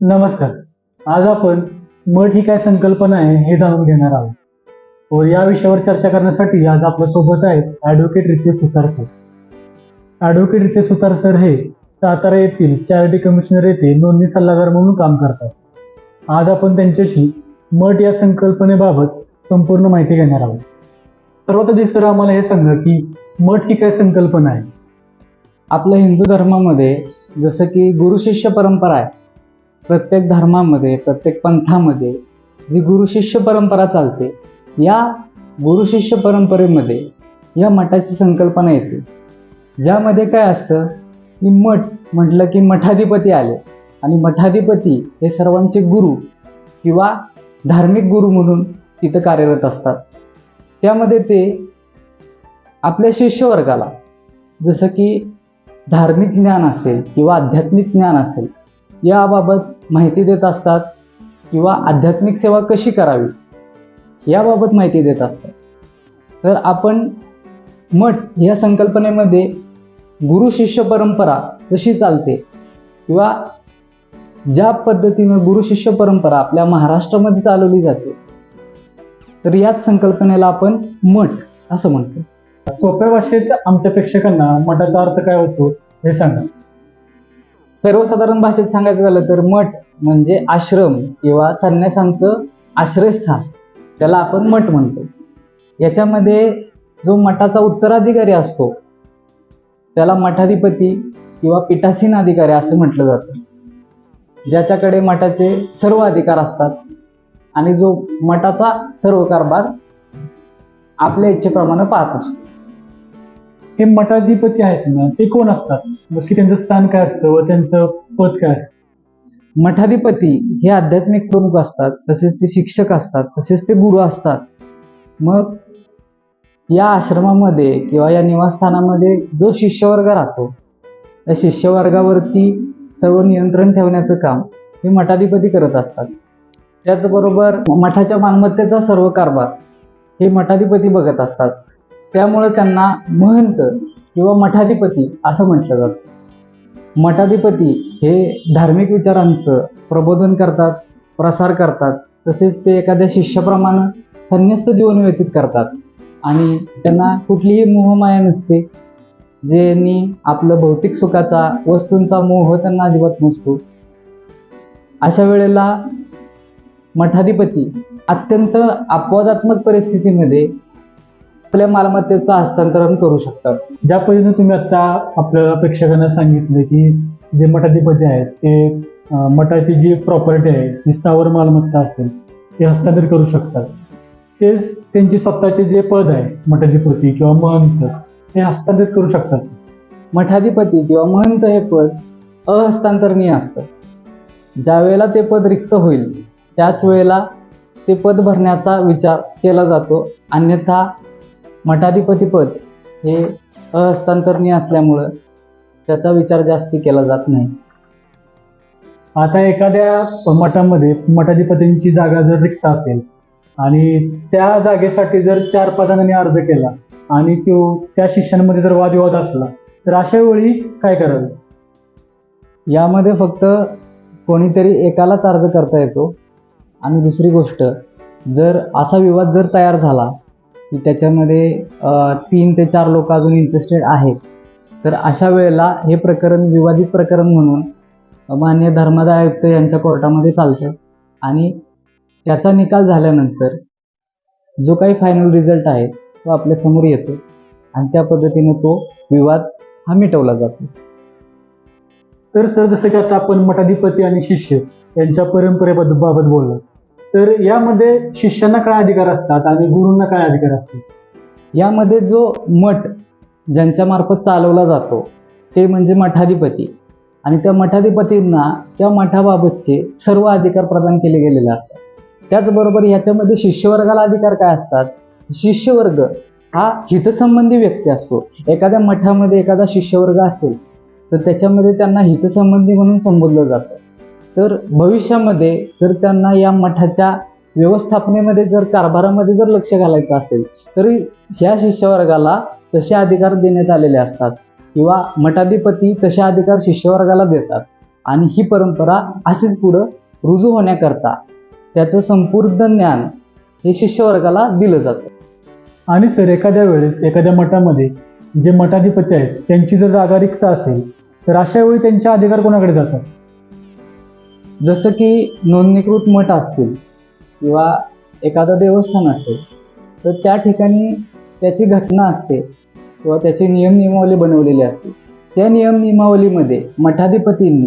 नमस्कार. आज आपण मठ ही काय संकल्पना आहे हे जाणून घेणार आहोत. व या विषयावर चर्चा करण्यासाठी आज आपल्यासोबत आहेत advocate Ritesh Sutar sir advocate Ritesh Sutar sir हे सातारा येथील चॅरिटी कमिशनर येथे नोंदणी सल्लागार म्हणून काम करतात. आज आपण त्यांच्याशी मठ या संकल्पनेबाबत संपूर्ण माहिती घेणार आहोत. सर्वात आधी सर आम्हाला हे सांगा की मठ ही काय संकल्पना आहे? आपल्या हिंदू धर्मामध्ये जसं की गुरु शिष्य परंपरा आहे प्रत्येक धर्मामध्ये प्रत्येक पंथामध्ये जी गुरु शिष्य परंपरा चालते या गुरु शिष्य परंपरेमध्ये या मठाची संकल्पना येते. ज्यामध्ये काय असतं की मठ म्हटलं की मठाधिपती आले आणि मठाधिपती हे सर्वांचे गुरु किंवा धार्मिक गुरु म्हणून तिथं कार्यरत असतात. त्यामध्ये ते आपल्या शिष्यवर्गाला जसं की धार्मिक ज्ञान असेल किंवा आध्यात्मिक ज्ञान असेल याबाबत माहिती देत असतात किंवा आध्यात्मिक सेवा कशी करावी याबाबत माहिती देत असतात. तर आपण मठ या संकल्पनेमध्ये गुरु शिष्य परंपरा कशी चालते किंवा ज्या पद्धतीनं गुरु शिष्य परंपरा आपल्या महाराष्ट्रामध्ये चालवली जाते तर याच संकल्पनेला आपण मठ असं म्हणतो. सोप्या भाषेत आमच्या प्रेक्षकांना मठाचा अर्थ काय होतो हे सांगा. सर्वसाधारण भाषेत सांगायचं झालं तर मठ म्हणजे आश्रम किंवा संन्यासांचं आश्रयस्थान. त्याला आपण मठ म्हणतो. याच्यामध्ये जो मठाचा उत्तराधिकारी असतो त्याला मठाधिपती किंवा पीठासीन अधिकारी असं म्हटलं जातं. ज्याच्याकडे मठाचे सर्व अधिकार असतात आणि जो मठाचा सर्व कारभार आपल्या इच्छेप्रमाणे पाहत असतो. हे मठाधिपती आहेत ना ते कोण असतात? नक्की त्यांचं स्थान काय असतं व त्यांचं पद काय असतं? मठाधिपती हे आध्यात्मिक प्रमुख असतात तसेच ते शिक्षक असतात तसेच ते गुरु असतात. मग या आश्रमामध्ये किंवा या निवासस्थानामध्ये जो शिष्यवर्ग राहतो त्या शिष्यवर्गावरती सर्व नियंत्रण ठेवण्याचं काम हे मठाधिपती करत असतात. त्याचबरोबर मठाच्या मालमत्तेचा सर्व कारभार हे मठाधिपती बघत असतात. त्यामुळे त्यांना महंत किंवा मठाधिपती असं म्हटलं जातं. मठाधिपती हे धार्मिक विचारांचं प्रबोधन करतात प्रसार करतात. तसेच ते एखाद्या शिष्याप्रमाणे संन्यस्त जीवन व्यतीत करतात. आणि त्यांना कुठलीही मोहमाया नसते. ज्यांनी आपलं भौतिक सुखाचा वस्तूंचा मोह त्यांना अजिबात नसतो. अशा वेळेला मठाधिपती अत्यंत अपवादात्मक परिस्थितीमध्ये आपल्या मालमत्तेचं हस्तांतरण करू शकतात. ज्या पद्धतीने तुम्ही आता आपल्या प्रेक्षकांना सांगितलं की जे मठाधिपती आहेत ते मठाची जी प्रॉपर्टी आहे जी स्थावर मालमत्ता असेल ते हस्तांतरित करू शकतात. तेच त्यांची स्वतःचे जे पद आहे मठाधिपती किंवा महंत ते हस्तांतरित करू शकतात. मठाधिपती किंवा महंत हे पद अहस्तांतरणीय असतं. ज्या वेळेला ते पद रिक्त होईल त्याच वेळेला ते पद भरण्याचा विचार केला जातो. अन्यथा मठाधिपती पद हे अहस्तांतरणीय असल्यामुळं त्याचा विचार जास्ती केला जात नाही. आता एखाद्या मठामध्ये मठाधिपतींची जागा जर रिक्त असेल आणि त्या जागेसाठी जर चार पाच जणांनी अर्ज केला आणि तो त्या शिष्यांमध्ये जर वादविवाद असला तर अशा वेळी काय करावे? यामध्ये फक्त कोणीतरी एकालाच अर्ज करता येतो. आणि दुसरी गोष्ट जर असा विवाद जर तयार झाला की त्याच्यामध्ये तीन ते चार लोक अजून इंटरेस्टेड आहेत. तर अशा वेळेला हे प्रकरण विवादित प्रकरण म्हणून मान्य धर्मदाय आयुक्त यांच्या कोर्टामध्ये चालतं. आणि त्याचा निकाल झाल्यानंतर जो काही फायनल रिझल्ट आहे तो आपल्यासमोर येतो. आणि त्या पद्धतीने तो विवाद हा मिटवला जातो. तर सर जसं की आता आपण मठाधिपती आणि शिष्य यांच्या परंपरेबद्दल बाबत बोललो. तर यामध्ये शिष्यांना काय अधिकार असतात आणि गुरूंना काय अधिकार असतात? यामध्ये जो मठ ज्यांच्या मार्फत चालवला जातो ते म्हणजे मठाधिपती. आणि त्या मठाधिपतींना त्या मठाबाबतचे सर्व अधिकार प्रदान केले गेलेले असतात. त्याचबरोबर ह्याच्यामध्ये शिष्यवर्गाला अधिकार काय असतात? शिष्यवर्ग हा हितसंबंधी व्यक्ती असतो. एखाद्या मठामध्ये एखादा शिष्यवर्ग असेल तर त्याच्यामध्ये त्यांना हितसंबंधी म्हणून संबोधलं जातं. तर भविष्यामध्ये जर त्यांना या मठाच्या व्यवस्थापनेमध्ये जर कारभारामध्ये जर लक्ष घालायचं असेल तरी ह्या शिष्यवर्गाला तसे अधिकार देण्यात आलेले असतात. किंवा मठाधिपती तसे अधिकार शिष्यवर्गाला देतात. आणि ही परंपरा अशीच पुढं रुजू होण्याकरता त्याचं संपूर्ण ज्ञान हे शिष्यवर्गाला दिलं जातं. आणि सर एखाद्या वेळेस एखाद्या मठामध्ये जे मठाधिपती आहेत त्यांची जर जागा रिक्त असेल तर अशा वेळी त्यांचे अधिकार कोणाकडे जातात? जसं की नोंदणीकृत मठ असतील किंवा एखादं देवस्थान असेल तर त्या ठिकाणी त्याची घटना असते किंवा त्याची नियम नियमावली बनवलेली असते. त्या नियम नियमावलीमध्ये मठाधिपतींनी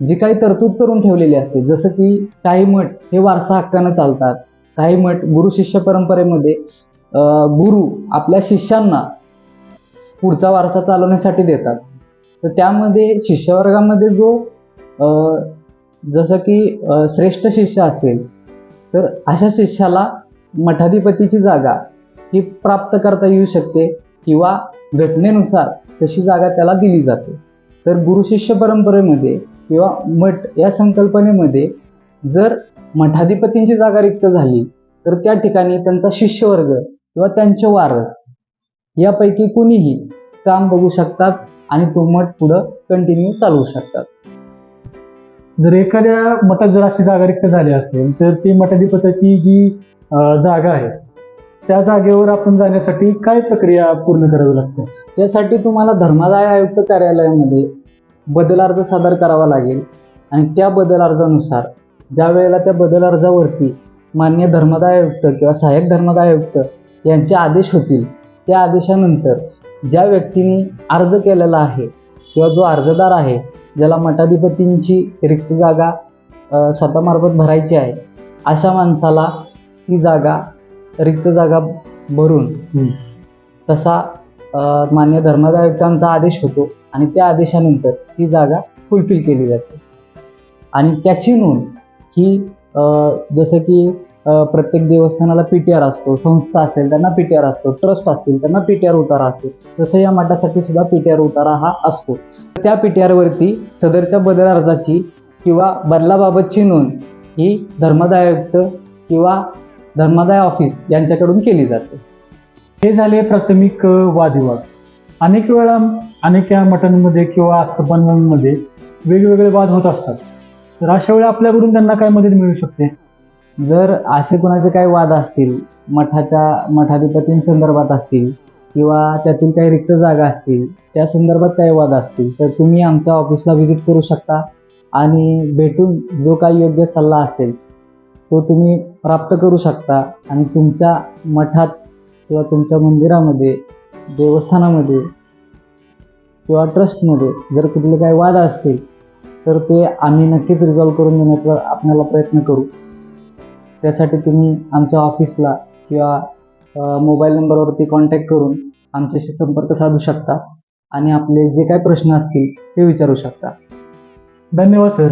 जी काही तरतूद करून ठेवलेली असते जसं की काही मठ हे वारसा हक्कानं चालतात काही मठ गुरु शिष्य परंपरेमध्ये गुरु आपल्या शिष्यांना पुढचा वारसा चालवण्यासाठी देतात. तर त्यामध्ये शिष्यवर्गामध्ये जो जसं की श्रेष्ठ शिष्य असेल तर अशा शिष्याला मठाधिपतीची जागा ही प्राप्त करता येऊ शकते किंवा घटनेनुसार तशी जागा त्याला दिली जाते. तर गुरु शिष्य परंपरेमध्ये किंवा मठ या संकल्पनेमध्ये जर मठाधिपतींची जागा रिक्त झाली तर त्या ठिकाणी त्यांचा शिष्यवर्ग किंवा त्यांचे वारस यापैकी कुणीही काम बघू शकतात आणि तो मठ पुढं कंटिन्यू चालवू शकतात. जर एखाद्या मठात जर अशी जागा रिक्त झाली असेल तर ती मठाधिपताची जी जागा आहे त्या जागेवर आपण जाण्यासाठी काय प्रक्रिया पूर्ण करावी लागते? त्यासाठी तुम्हाला धर्मादाय आयुक्त कार्यालयामध्ये बदल अर्ज सादर करावा लागेल आणि त्या बदल अर्जानुसार ज्या वेळेला त्या बदल अर्जावरती मान्य धर्मदाय आयुक्त किंवा सहाय्यक धर्मदाय आयुक्त यांचे आदेश होतील त्या आदेशानंतर ज्या व्यक्तीने अर्ज केलेला आहे किंवा जो अर्जदार आहे ज्याला मठाधिपतींची रिक्त जागा स्वतःमार्फत भरायची आहे अशा माणसाला ती जागा रिक्त जागा भरून तसा मान्य धर्मदाय आयुक्तांचा आदेश होतो आणि त्या आदेशानंतर ही जागा फुलफिल केली जाते. आणि त्याची नोंद ही जसं की प्रत्येक देवस्थानाला पी टी आर असतो संस्था असेल त्यांना पी टी आर असतो ट्रस्ट असतील त्यांना पी टी आर उतारा असतो. तसं या मठासाठी सुद्धा पी टी आर उतारा हा असतो. त्या पी टी आरवरती सदरच्या बदल अर्जाची किंवा बदलाबाबतची नोंद ही धर्मदाय आयुक्त किंवा धर्मादाय ऑफिस यांच्याकडून केली जाते. हे झाले प्राथमिक वादविवाद. अनेक वेळा अनेक या मठांमध्ये किंवा आस्थापनांमध्ये वेगवेगळे वाद होत असतात. तर अशा वेळी आपल्याकडून त्यांना काय मदत मिळू शकते? जर असे कोणाचे काही वाद असतील मठाच्या मठाधिपतींसंदर्भात असतील किंवा त्यातील काही रिक्त जागा असतील त्या संदर्भात काही वाद असतील तर तुम्ही आमच्या ऑफिसला व्हिजिट करू शकता आणि भेटून जो काही योग्य सल्ला असेल तो तुम्ही प्राप्त करू शकता आणि तुमच्या मठात किंवा तुमच्या मंदिरामध्ये देवस्थानामध्ये किंवा ट्रस्टमध्ये जर कुठले काही वाद असतील तर ते आम्ही नक्कीच रिझॉल्व करून देण्याचा आपल्याला प्रयत्न करू. त्यासाठी तुम्ही आमच्या ऑफिसला किंवा मोबाईल नंबरवरती कॉन्टॅक्ट करून आमच्याशी संपर्क साधू शकता आणि आपले जे काही प्रश्न असतील ते विचारू शकता. धन्यवाद सर.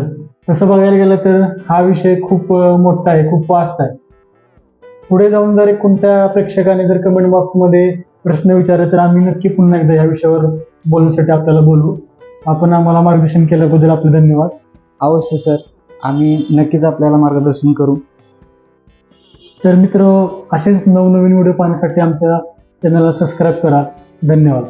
तसं बघायला गेलं तर हा विषय खूप मोठा आहे खूप वास्ट आहे. पुढे जाऊन जर एक कोणत्या प्रेक्षकाने जर कमेंट बॉक्समध्ये प्रश्न विचारले तर आम्ही नक्की पुन्हा एकदा या विषयावर बोलण्यासाठी आपल्याला बोलू. आपण आम्हाला मार्गदर्शन केल्याबद्दल आपले धन्यवाद. अवश्य सर. आम्ही नक्कीच आपल्याला मार्गदर्शन करू. तर मित्र असेच नवनवीन व्हिडिओ पाहण्यासाठी आमच्या चॅनलला सबस्क्राईब करा. धन्यवाद.